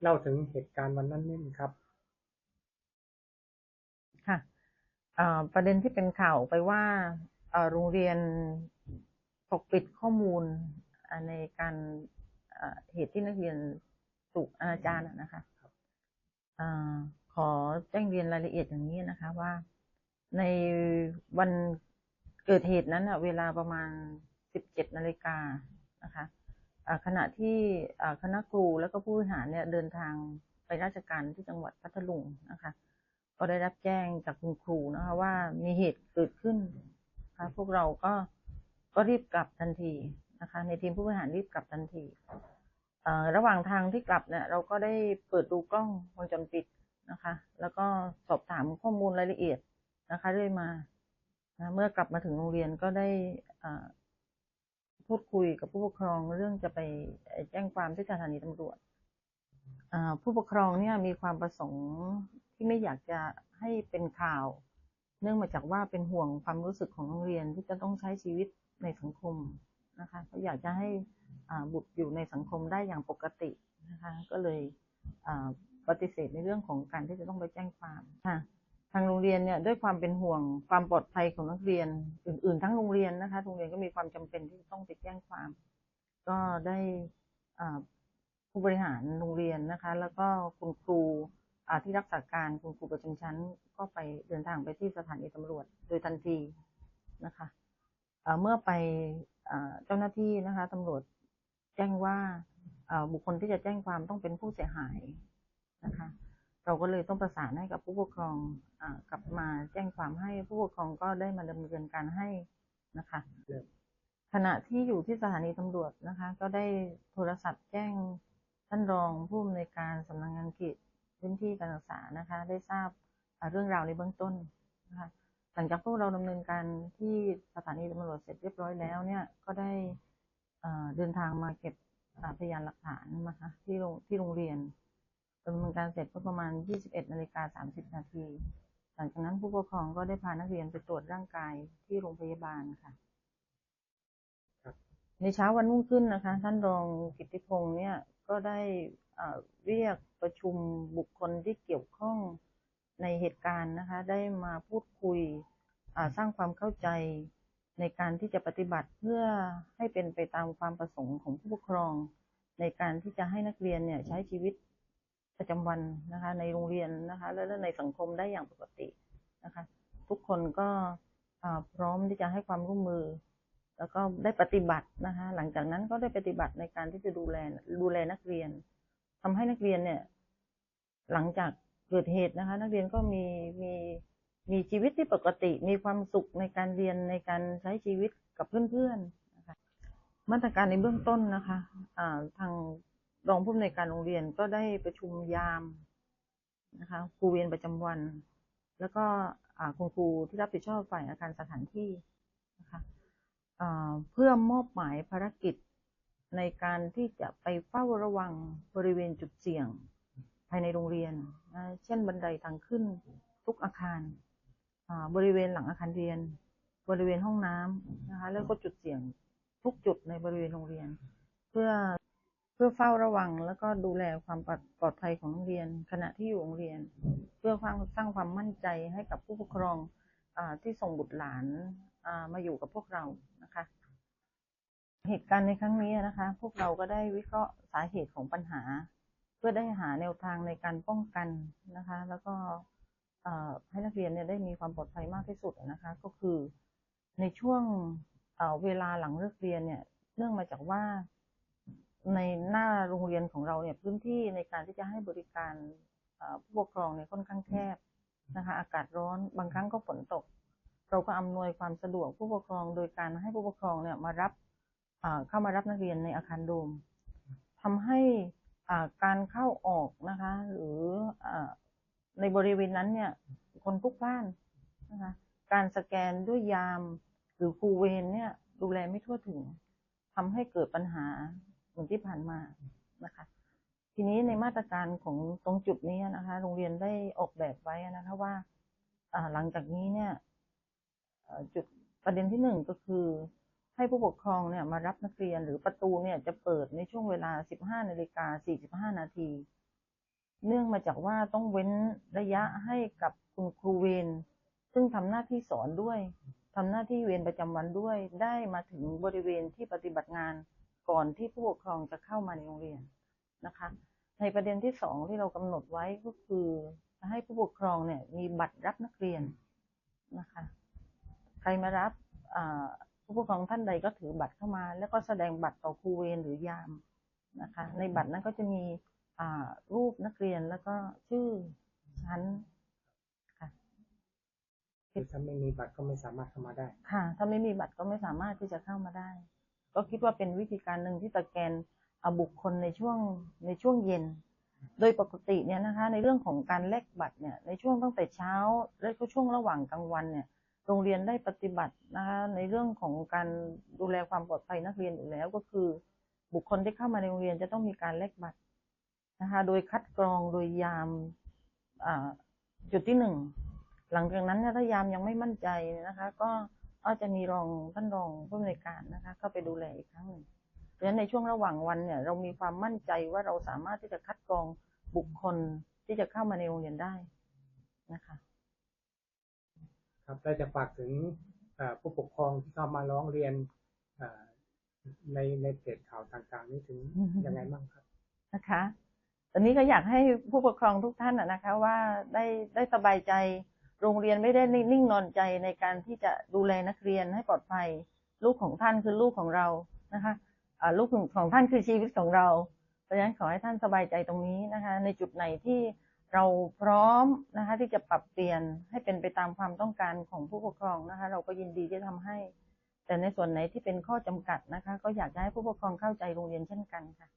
เล่าถึงเหตุการณ์วันนั้นนิดนึงครับ ค่ะเอ่อประเด็นที่เป็นข่าวไปว่าเอ่อโรงเรียนปกปิดข้อมูลอ่าในการเอ่อเหตุที่นักเรียนถูกอนาจารอะนะคะเอ่อขอแจ้งเรียนรายละเอียดอย่างนี้นะคะว่า ในวันเกิดเหตุนั้นอะเวลาประมาณ17นาฬิกานะคะอ่า ขณะที่คณะครูแล้วก็ผู้บริหารเนี่ยเดินทางไปราชการที่จังหวัดพัทลุงนะคะ ก็ได้รับแจ้งจากคุณครูนะคะว่ามีเหตุเกิดขึ้นนะะพวกเราก็ก็รีบกลับทันทีนะคะ ในทีมผู้บริหารรีบกลับทันทีระหว่างทางที่กลับเนี่ยเราก็ได้เปิดดูกล้องวงจรปิดนะคะ แล้วก็สอบถามข้อมูลรายละเอียดนะคะเรื่อยมานะเมื่อกลับมาถึงโรงเรียนก็ได้อ่า พูดคุยกับผู้ปกครองเรื่องจะไปแจ้งความที่สถานีตำรวจผู้ปกครองเนี่ยมีความประสงค์ที่ไม่อยากจะให้เป็นข่าว เนื่องมาจากว่าเป็นห่วงความรู้สึกของโรงเรียนที่จะต้องใช้ชีวิตในสังคมนะคะเขาอยากจะให้บุตรอยู่ในสังคมได้อย่างปกตินะคะก็เลยปฏิเสธในเรื่องของการที่จะต้องไปแจ้งความค่ะางโรงเรียนเนี่ยด้วยความเป็นห่วงความปลอดภัยของนักเรียนอื่น ๆ ทั้งโรงเรียนนะคะโรงเรียนก็มีความจำเป็นที่ต้องไปแจ้งความ ก็ได้ผู้บริหารโรงเรียนนะคะ แล้วก็คุณครูที่รักษาการคุณครูประจำชั้น ก็ไปเดินทางไปที่สถานีตำรวจโดยทันทีนะคะเอ่อเมื่อไปเจ้าหน้าที่นะคะตำรวจแจ้งว่าบุคคลที่จะแจ้งความต้องเป็นผู้เสียหายนะคะ เราก็เลยต้องประสานให้กับผู้ปกครองอ่ากลับมาแจ้งความให้ผู้ปกครองก็ได้มาดำเนินการให้นะคะ ขณะที่อยู่ที่สถานีตำรวจนะคะ ก็ได้โทรศัพท์แจ้งท่านรองผู้อำนวยการสำนักงานเขตพื้นที่การศึกษานะคะ ได้ทราบอ่าเรื่องราวในเบื้องต้นนะคะหลังจากพวกเราดำเนินการที่สถานีตำรวจเสร็จเรียบร้อยแล้วเนี่ยก็ได้เอ่อเดินทางมาเก็บอ่าพยานหลักฐานนะคะที่โรงที่โรงเรียน ดำเนินการเสร็จก็ประมาณ 21นาฬิกา30 นาที หลังจากนั้นผู้ปกครองก็ได้พานักเรียนไปตรวจร่างกายที่โรงพยาบาลค่ะ ในเช้าวันรุ่งขึ้นนะคะ ท่านรองกิตติพงศ์เนี่ยก็ได้เอ่อเรียกประชุมบุคคลที่เกี่ยวข้องในเหตุการณ์นะคะ ได้มาพูดคุยอ่าสร้างความเข้าใจในการที่จะปฏิบัติเพื่อให้เป็นไปตามความประสงค์ของผู้ปกครอง ในการที่จะให้นักเรียนเนี่ยใช้ชีวิต ประจำวันนะคะ ในโรงเรียนนะคะ และในสังคมได้อย่างปกตินะคะ ทุกคนก็พร้อมที่จะให้ความร่วมมือ แล้วก็ได้ปฏิบัตินะคะ หลังจากนั้นก็ได้ปฏิบัติในการที่จะดูแลดูแลนักเรียนทำให้นักเรียนเนี่ย หลังจากเกิดเหตุนะคะ นักเรียนก็มีมีมีชีวิตที่ปกติ มีความสุขในการเรียนในการใช้ชีวิตกับเพื่อนๆนะคะมาตรการในเบื้องต้นนะคะอ่าทาง รองผู้อำนวยการโรงเรียนก็ได้ประชุมยามนะคะครูเวรประจำวัน แล้วก็คุณครูที่รับผิดชอบฝ่ายอาคารสถานที่นะคะเพื่อมอบหมายภารกิจในการที่จะไปเฝ้าระวังบริเวณจุดเสี่ยงภายในโรงเรียนนะเช่นบันไดทางขึ้นทุกอาคารบริเวณหลังอาคารเรียน บริเวณห้องน้ำนะคะแล้วก็จุดเสี่ยงทุกจุดในบริเวณโรงเรียน เพื่อ เพื่อเฝ้าระวัง แล้วก็ดูแลความปลอดภัยของนักเรียน ขณะที่อยู่โรงเรียน เพื่อสร้างสร้างความมั่นใจให้กับผู้ปกครองอที่ส่งบุตรหลานมาอยู่กับพวกเรานะคะ เหตุการณ์ในครั้งนี้นะคะ พวกเราก็ได้วิเคราะห์สาเหตุของปัญหา เพื่อได้หาแนวทางในการป้องกันนะคะ แล้วก็ให้นักเรียนเนี่ยได้มีความปลอดภัยมากที่สุดนะคะ ก็คือในช่วงเเวลาหลังเลิกเรียนเนี่ยเนื่องมาจากว่า ในหน้าโรงเรียนของเราเนี่ยพื้นที่ในการที่จะให้บริการผู้ปกครองเนี่ยค่อนข้างแคบนะคะ อากาศร้อนบางครั้งก็ฝนตก เราก็อำนวยความสะดวกผู้ปกครองโดยการให้ผู้ปกครองเนี่ยมารับเข้ามารับนักเรียนในอาคารโดมทำให้การเข้าออกนะคะ หรืออในบริเวณนั้นเนี่ยคนพลุกพล่านนะคะการสแกนด้วยยามหรือครูเวรเนี่ยดูแลไม่ทั่วถึงทำให้เกิดปัญหา เหมือนที่ผ่านมานะคะ ทีนี้ในมาตรการของตรงจุดนี้นะคะ โรงเรียนได้ออกแบบไว้นะคะว่าหลังจากนี้เนี่ยจุดประเด็นที่หนึ่งก็คือ ให้ผู้ปกครองเนี่ยมารับนักเรียนหรือประตูเนี่ยจะเปิดในช่วงเวลา 15นาฬิกา45 นาที เนื่องมาจากว่าต้องเว้นระยะให้กับคุณครูเวรซึ่งทำหน้าที่สอนด้วยทำหน้าที่เวรประจำวันด้วย ได้มาถึงบริเวณที่ปฏิบัติงาน ก่อนที่ผู้ปกครองจะเข้ามาในโรงเรียนนะคะ ในประเด็นที่สองที่เรากำหนดไว้ก็คือจะให้ผู้ปกครองเนี่ยมีบัตรรับนักเรียนนะคะ ใครมารับอ่าผู้ปกครองท่านใดก็ถือบัตรเข้ามา แล้วก็แสดงบัตรต่อครูเวรหรือยามนะคะ ในบัตรนั้นก็จะมีอ่ารูปนักเรียนแล้วก็ชื่อชั้นค่ะคือถ้าไม่มีบัตรก็ไม่สามารถเข้ามาได้ ค่ะ ถ้าไม่มีบัตรก็ไม่สามารถที่จะเข้ามาได้ ก็คิดว่าเป็นวิธีการหนึ่งที่ตะแกนบุคคลในช่วงในช่วงเย็น โดยปกติเนี่ยนะคะในเรื่องของการแลกบัตรเนี่ยในช่วงตั้งแต่เช้า และก็ช่วงระหว่างกลางวันเนี่ยโรงเรียนได้ปฏิบัตินะคะในเรื่องของการดูแลความปลอดภัยนักเรียนอยู่แล้วก็คือ บุคคลที่เข้ามาในโรงเรียนจะต้องมีการแลกบัตรนะคะโดยคัดกรองโดยยามจุดที่หนึ่งหลังจากนั้นถ้ายามยังไม่มั่นใจนะคะ ก็ ก็จะมีรองท่านรองผู้อำนวยการนะคะ เข้าไปดูแลอีกครั้งหนึ่งเพราะฉะนั้นในช่วงระหว่างวันเนี่ย เรามีความมั่นใจว่าเราสามารถที่จะคัดกรองบุคคลที่จะเข้ามาในโรงเรียนได้นะคะ ครับเราจะฝากถึงเอ่อผู้ปกครองที่เข้ามาร้องเรียนเอ่อในในเพจข่าวต่างๆ นี้ถึงอือฮึยังไงบ้างครับนะคะตอนนี้ก็อยากให้ผู้ปกครองทุกท่านนะนะคะ ว่าได้ได้สบายใจ โรงเรียนไม่ได้นิ่งนอนใจในการที่จะดูแลนักเรียนให้ปลอดภัย ลูกของท่านคือลูกของเรานะคะลูกของท่านคือชีวิตของเรา เพราะฉะนั้นขอให้ท่านสบายใจตรงนี้นะคะ ในจุดไหนที่เราพร้อมนะคะที่จะปรับเปลี่ยนให้เป็นไปตามความต้องการของผู้ปกครองนะคะ เราก็ยินดีที่จะทำให้ แต่ในส่วนไหนที่เป็นข้อจำกัดนะคะ ก็อยากจะให้ผู้ปกครองเข้าใจโรงเรียนเช่นกันค่ะ